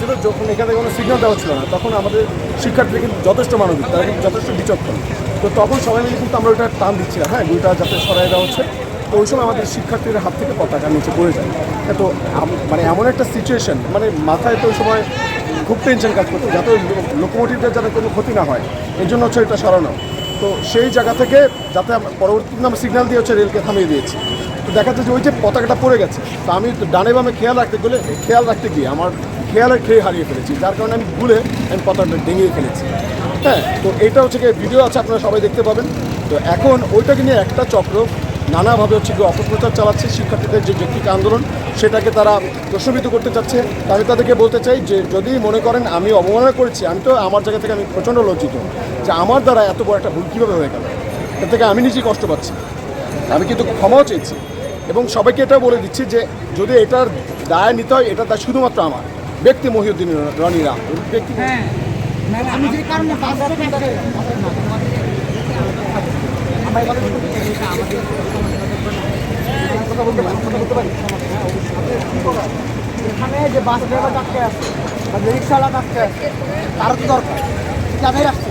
আসতেছিল যখন এখানে কোনো সিগন্যাল দেওয়া ছিল না তখন আমাদের শিক্ষার্থীরা কিন্তু যথেষ্ট মানবিক তারা কিন্তু যথেষ্ট বিচক্ষণ। তো তখন সবাই মিলে কিন্তু আমরা ওটা টান দিচ্ছিলাম হ্যাঁ গুলিটা যাতে সরাই দেওয়া হচ্ছে। তো ওই সময় আমাদের শিক্ষার্থীদের হাত থেকে পতাকা নিচে পড়ে যায়। হ্যাঁ, তো মানে এমন একটা সিচুয়েশন মানে মাথায় তো ওই সময় খুব টেনশন কাজ করতো যাতে লোকোমোটিভদের যাতে কোনো ক্ষতি না হয়। এর জন্য হচ্ছে এটা সরানো। তো সেই জায়গা থেকে যাতে আমরা পরবর্তীতে আমরা সিগন্যাল দিয়ে হচ্ছে রেলকে থামিয়ে দিয়েছি। তো দেখা যাচ্ছে যে ওই যে পতাকাটা পড়ে গেছে তো আমি ডানে বামে খেয়াল রাখতে গেলে খেয়াল রাখতে গিয়ে আমার খেয়ালের খেয়ে হারিয়ে ফেলেছি। যার কারণে আমি ভুলে আমি পতাকাটা ডেঙিয়ে ফেলেছি। হ্যাঁ তো এটা হচ্ছে গিয়ে ভিডিও আছে, আপনারা সবাই দেখতে পাবেন। তো এখন ওইটাকে নিয়ে একটা চক্র নানাভাবে হচ্ছে কি অপপ্রচার চালাচ্ছে শিক্ষার্থীদের যে যৌক্তিক আন্দোলন, সেটাকে তারা প্রশ্নবিদ্ধ করতে চাচ্ছে। আমি তাদেরকে বলতে চাই যে, যদি মনে করেন আমি অবমাননা করেছি, আমি তো আমার জায়গা থেকে আমি প্রচণ্ড লজ্জিত যে আমার দ্বারা এত বড় একটা ভুল কীভাবে হয়ে গেল? এর থেকে আমি নিজেই কষ্ট পাচ্ছি। আমি কিন্তু ক্ষমাও চেয়েছি। এবং সবাইকে এটা বলে দিচ্ছি যে, যদি এটার দায় নিতে হয়, এটা দায় শুধুমাত্র আমার। ব্যক্তি মহিউদ্দিন রনিরা ব্যক্তি হ্যাঁ আমি যে কারণে বাসটা এখানে যে বাস ড্রাইভার ডাকতে আছে বা রিক্সাওয়ালা আছে তো দরকার। রাখছে?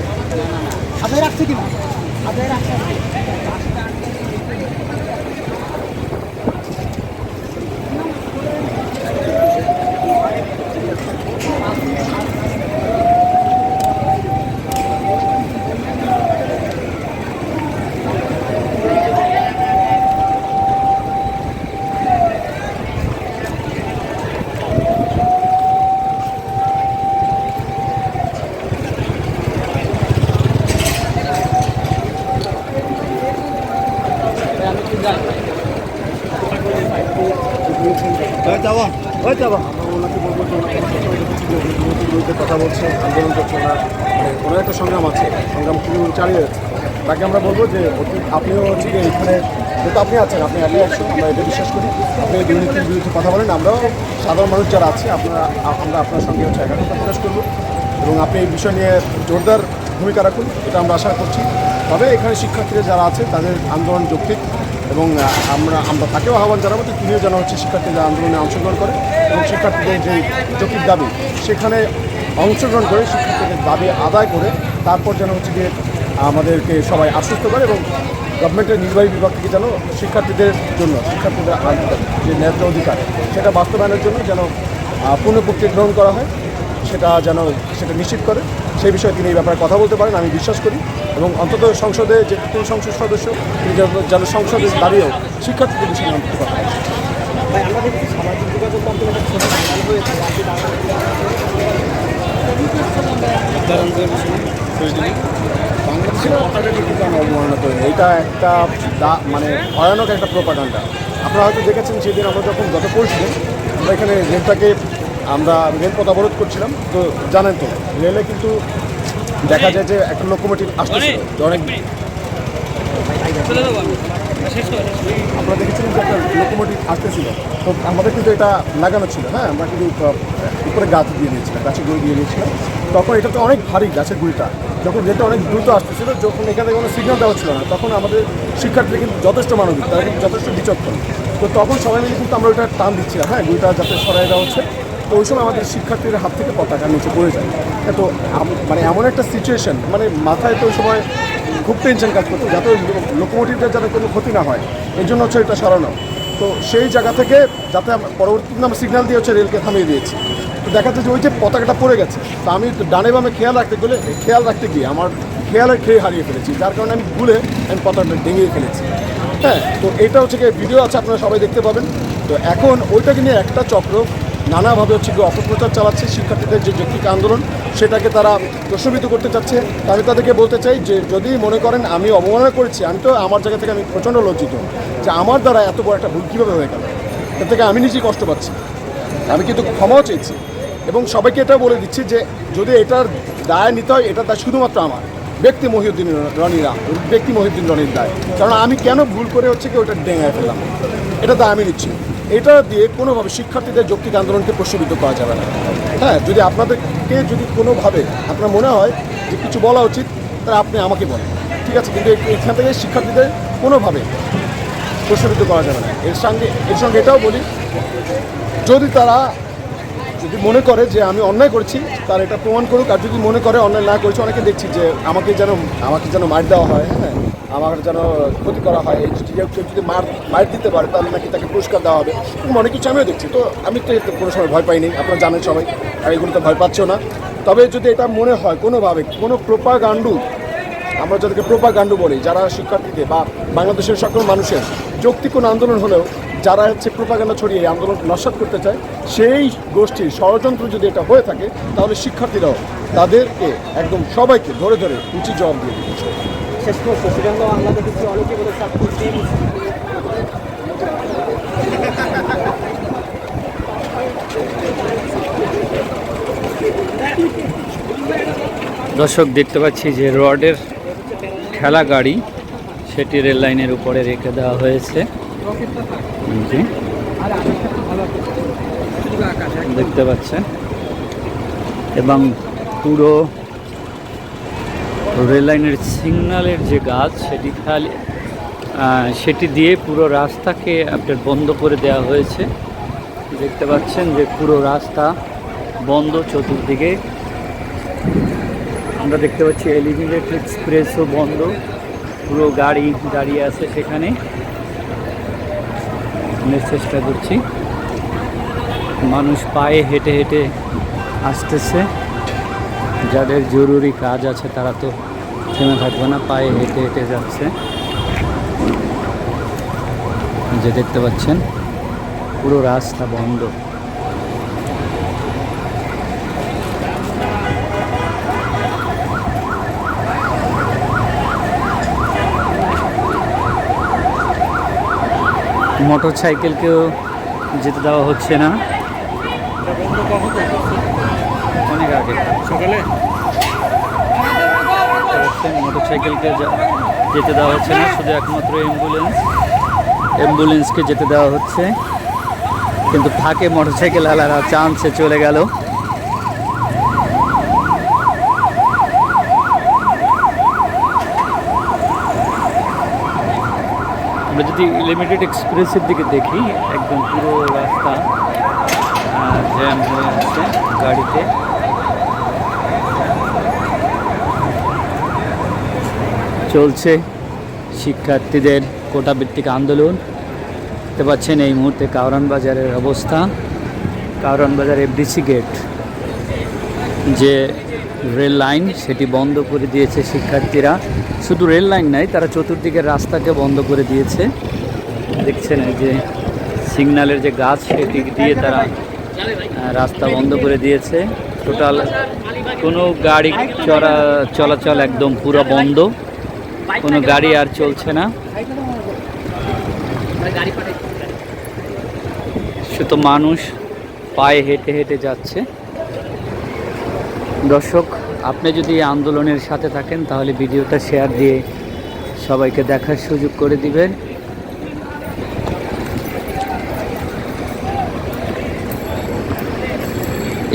আদায় রাখছে কি না। আদায় রাখছে আমরা ওনাকে বলব যে ওনাকে কথা বলছে, আন্দোলন করছে ওনার। মানে ওনার একটা সংগ্রাম আছে, সংগ্রাম তিনি চালিয়ে যাচ্ছে। তাকে আমরা বলব যে আপনিও হচ্ছে যে এখানে যেহেতু আপনি আছেন, আপনি একাই একশো আমরা এটা বিশ্বাস করি। আপনি দুর্নীতির বিরুদ্ধে কথা বলেন, আমরাও সাধারণ মানুষ যারা আছে, আপনারা আমরা আপনার সঙ্গে হচ্ছে একাত্মতা প্রকাশ করব। এবং আপনি এই বিষয় নিয়ে জোরদার ভূমিকা রাখুন, এটা আমরা আশা করছি। তবে এখানে শিক্ষার্থীরা যারা আছে, তাদের আন্দোলন যৌক্তিক। এবং আমরা আমরা তাকেও আহ্বান জানাব যে তিনিও যেন হচ্ছে শিক্ষার্থীদের আন্দোলনে অংশগ্রহণ করে এবং শিক্ষার্থীদের যে যৌক্তিক দাবি, সেখানে অংশগ্রহণ করে শিক্ষার্থীদের দাবি আদায় করে তারপর যেন হচ্ছে গিয়ে আমাদেরকে সবাই আশ্বস্ত করে এবং গভর্নমেন্টের নির্বাহী বিভাগ থেকে যেন শিক্ষার্থীদের জন্য, শিক্ষার্থীদের যে ন্যায্য অধিকার, সেটা বাস্তবায়নের জন্য যেন পূর্ণ প্রক্রিয়া গ্রহণ করা হয়, সেটা যেন সেটা নিশ্চিত করে। সেই বিষয়ে তিনি এই ব্যাপারে কথা বলতে পারেন, আমি বিশ্বাস করি। এবং অন্তত সংসদে যে কোন সংসদ সদস্য তিনি যেন সংসদে সংসদের দাঁড়িয়েও শিক্ষার্থীদের বিষয়ে অন্তত কথা আমরা সামাজিক যোগাযোগ বাংলাদেশের পতাকাকে কিন্তু অবমাননা করি না। এটা একটা মানে ভয়ানক একটা প্রোপাগান্ডা। আপনারা হয়তো দেখেছেন সেদিন আমরা যখন গত পরশু আমরা এখানে রেলটাকে আমরা রেল পথ অবরোধ করছিলাম। তো জানেন তো রেলে কিন্তু দেখা যায় যে একটা লোকোমোটিভ আসতেছিল যে অনেক আমরা দেখেছিলাম যে একটা লোকোমোটিভ আসতেছিল। তো আমাদের কিন্তু এটা লাগানো ছিল হ্যাঁ? আমরা কিন্তু উপরে গাছ দিয়ে দিয়েছিলাম গাছের গুঁড়ি দিয়ে দিয়েছিলাম। তখন এটা তো অনেক ভারী গাছের গুঁড়িটা যখন যেটা অনেক দ্রুত আসতেছিল যখন এখানে কোনো সিগন্যাল দেওয়া ছিল না তখন আমাদের শিক্ষার্থীরা কিন্তু যথেষ্ট মানবিক তারা কিন্তু যথেষ্ট বিচক্ষণ। তো তখন সবাই মিলে কিন্তু আমরা ওটা টান দিচ্ছিলাম হ্যাঁ? গুঁড়িটা যাতে সরাই দেওয়া হচ্ছে। তো ওই সময় আমাদের শিক্ষার্থীদের হাত থেকে পতাকা নিচে পড়ে যায়। তো মানে এমন একটা সিচুয়েশন মানে মাথায় তো ওই সময় খুব টেনশন কাজ করতো যাতে লোকোমোটিভদের যাতে কোনো ক্ষতি না হয়। এর জন্য হচ্ছে এটা সরানো। তো সেই জায়গা থেকে যাতে পরবর্তীতে আমরা সিগন্যাল দিয়ে হচ্ছে রেলকে থামিয়ে দিয়েছি। তো দেখা যাচ্ছে যে ওই যে পতাকাটা পড়ে গেছে, তা আমি ডানে বামে খেয়াল রাখতে গেলে খেয়াল রাখতে গিয়ে আমার খেয়ালের খেয়ে হারিয়ে ফেলেছি। যার কারণে আমি ভুলে আমি পতাকাটা ডেঙিয়ে ফেলেছি। হ্যাঁ তো এটা হচ্ছে ভিডিও আছে, আপনারা সবাই দেখতে পাবেন। তো এখন ওইটাকে নিয়ে একটা চক্র নানাভাবে হচ্ছে কি অপপ্রচার চালাচ্ছে শিক্ষার্থীদের যে যৌক্তিক আন্দোলন, সেটাকে তারা প্রশ্নবিদ্ধ করতে চাচ্ছে। আমি তাদেরকে বলতে চাই যে, যদি মনে করেন আমি অবমাননা করেছি, আমি তো আমার জায়গা থেকে আমি প্রচণ্ড লজ্জিত যে আমার দ্বারা এত বড় একটা ভুল কীভাবে হয়ে গেল? এর থেকে আমি নিজেই কষ্ট পাচ্ছি। আমি কিন্তু ক্ষমাও চেয়েছি এবং সবাইকে এটা বলে দিচ্ছি যে, যদি এটার দায় নিতে হয়, এটা দায় শুধুমাত্র আমার। ব্যক্তি মহিউদ্দিন রনিরা, ব্যক্তি মহিউদ্দিন রনির দায়। কারণ আমি কেন ভুল করে হচ্ছে কি ওটা ডেঙায় ফেললাম? এটা দায় আমি নিচ্ছি। এটা দিয়ে কোনোভাবে শিক্ষার্থীদের যৌক্তিক আন্দোলনকে প্রশ্নবিদ্ধ করা যাবে না। হ্যাঁ যদি আপনাদেরকে যদি কোনোভাবে আপনার মনে হয় যে কিছু বলা উচিত, তাহলে আপনি আমাকে বলেন। ঠিক আছে, কিন্তু এখান থেকে শিক্ষার্থীদের কোনোভাবে প্রশ্নবিদ্ধ করা যাবে না। এর সঙ্গে এর সঙ্গে এটাও বলি, যদি তারা যদি মনে করে যে আমি অন্যায় করেছি, তার এটা প্রমাণ করুক। আর যদি মনে করে অন্যায় না করেছি, অনেকে দেখছি যে আমাকে যেন আমাকে যেন মার দেওয়া হয় হ্যাঁ। আমার যেন ক্ষতি করা হয়, এই যদি কেউ যদি মার মার দিতে পারে, তাহলে নাকি তাকে পুরস্কার দেওয়া হবে। এরকম অনেক কিছু আমিও দেখছি। তো আমি তো কোনো সময় ভয় পাইনি, আপনারা জানেন সবাই আর এগুলো তো ভয় পাচ্ছেও না। তবে যদি এটা মনে হয় কোনোভাবে, কোনো প্রোপাগান্ডু, আমরা যাদেরকে প্রোপাগান্ডু বলি, যারা শিক্ষার্থীদের বা বাংলাদেশের সকল মানুষের যৌক্তিক কোনো আন্দোলন হলেও যারা হচ্ছে প্রোপাগান্ডা ছড়িয়ে এই আন্দোলন নস্বাত করতে চায়, সেই গোষ্ঠীর ষড়যন্ত্র যদি এটা হয়ে থাকে, তাহলে শিক্ষার্থীরাও তাদেরকে একদম সবাইকে ধরে ধরে উচিত জবাব দিয়ে দিবে সাক্ষী দর্শক, দেখতে পাচ্ছি যে রডের ঠেলা গাড়ি সেটি রেল লাইনের উপরে রেখে দেওয়া হয়েছে। দেখতে পাচ্ছেন। এবং পুরো রেল লাইনের সিগন্যালের যে গাছ, সেটি খালি সেটি দিয়ে পুরো রাস্তাকে আপনার বন্ধ করে দেওয়া হয়েছে। দেখতে পাচ্ছেন যে পুরো রাস্তা বন্ধ চতুর্দিকে। আমরা দেখতে পাচ্ছি এলিভেটেড এক্সপ্রেসও বন্ধ। পুরো গাড়ি দাঁড়িয়ে আছে সেখানে। চেষ্টা করছি। মানুষ পায়ে হেঁটে হেঁটে আসতেছে। যাদের জরুরি কাজ আছে তারা তো থেমে থাকবে না পায়ে হেঁটে হেঁটে যাচ্ছে। যে দেখতে পাচ্ছেন, পুরো রাস্তা বন্ধ। মোটর সাইকেলকেও যেতে দেওয়া হচ্ছে না। অনেক আগে। সকালে? মোটর সাইকেলকে যেতে দেওয়া হচ্ছে না, শুধু একমাত্র অ্যাম্বুলেন্স অ্যাম্বুলেন্সকে যেতে দেওয়া হচ্ছে। কিন্তু ফাঁকে মোটর সাইকেল আলারা চান্সে চলে গেল। আমরা যদি লিমিটেড এক্সপ্রেসের দিকে দেখি, একদম পুরো রাস্তা জ্যাম হয়ে আছে গাড়িতে। চলছে। শিক্ষার্থীদের কোটা ভিত্তিক আন্দোলন। দেখতে পাচ্ছেন এই মুহূর্তে কাউরান বাজারের অবস্থা। কাউরান বাজার এফডিসি গেট। যে রেল লাইন, সেটি বন্ধ করে দিয়েছে শিক্ষার্থীরা। শুধু রেল লাইন নাই, তারা চতুর্দিকের রাস্তাকে বন্ধ করে দিয়েছে। দেখছেন যে সিগন্যালের যে গাছ, সেটি দিয়ে তারা রাস্তা বন্ধ করে দিয়েছে। টোটাল কোনো গাড়ি চলা চলাচল একদম পুরো বন্ধ। কোনো গাড়ি আর চলছে না। শুধু মানুষ পায়ে হেঁটে হেঁটে যাচ্ছে। দর্শক আপনি যদি এই আন্দোলনের সাথে থাকেন তাহলে ভিডিওটা শেয়ার দিয়ে সবাইকে দেখার সুযোগ করে দিবেন।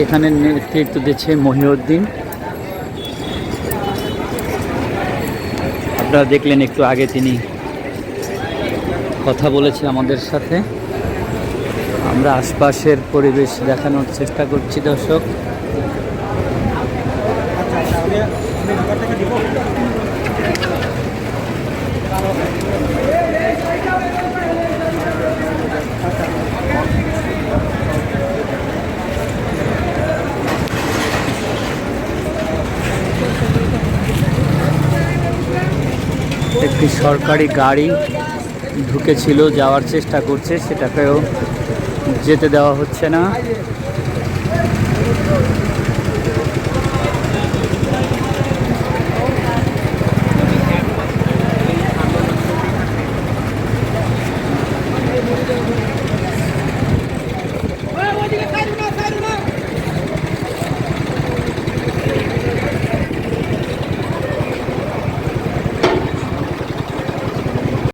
এখানে নেতৃত্ব দিচ্ছে মহিউদ্দিন। আপনারা দেখলেন একটু আগে তিনি কথা বলেছে আমাদের সাথে। আমরা আশপাশের পরিবেশ দেখানোর চেষ্টা করছি, দর্শক। একটি সরকারি গাড়ি ঢুকেছিল যাওয়ার চেষ্টা করছে সেটাকেও যেতে দেওয়া হচ্ছে না।